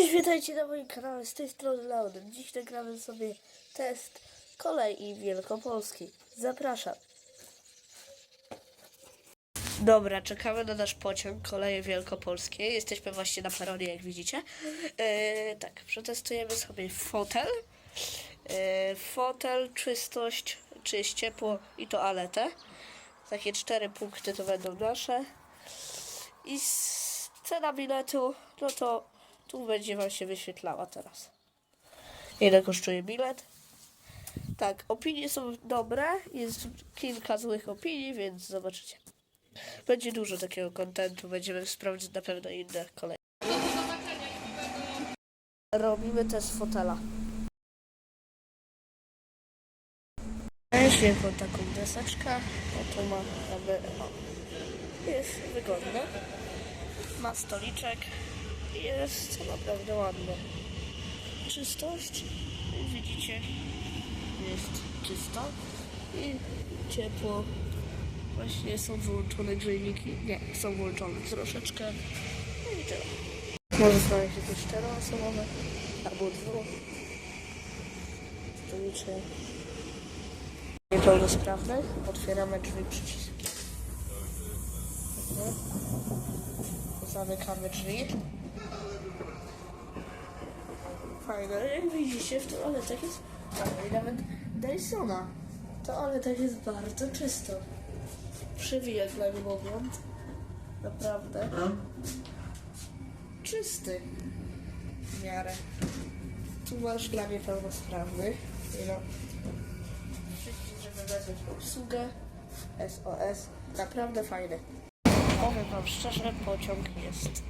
Cześć, witajcie na moim kanale, z tej strony Lauden. Dziś nagramy sobie test kolei wielkopolskiej. Zapraszam. Dobra, czekamy na nasz pociąg koleje wielkopolskie. Jesteśmy właśnie na peronie, jak widzicie. Yy, tak, przetestujemy sobie fotel. Yy, fotel, czystość, czy ciepło i toaletę. Takie cztery punkty to będą nasze. I cena biletu, no to tu będzie Wam się wyświetlała teraz. Ile kosztuje bilet? Tak, opinie są dobre, jest kilka złych opinii, więc zobaczycie. Będzie dużo takiego kontentu, będziemy sprawdzić na pewno inne kolejne. Robimy test fotela. Weź wielką taką deseczkę, oto ma jakby, o, jest wygodne. Ma stoliczek, jest naprawdę ładne. Czystość, widzicie, jest czysto i ciepło. Właśnie są wyłączone grzejniki. Nie, są włączone troszeczkę. No i tyle. Może znaleźć jakieś czteroosobowe albo dwu. Stolicze. Niepełnosprawnych. Otwieramy drzwi przyciskiem. Mhm. Zamykamy drzwi. Fajne, jak widzicie w toaletach jest fajne i nawet Dysona. Toaletach jest bardzo czysto. Dla mnie mówiąc. Naprawdę. Czysty. W miarę. Tu masz dla mnie pełnosprawnych. No. Przycisk, żeby wezwać obsługę. SOS. Naprawdę fajny. Powiem wam szczerze, pociąg jest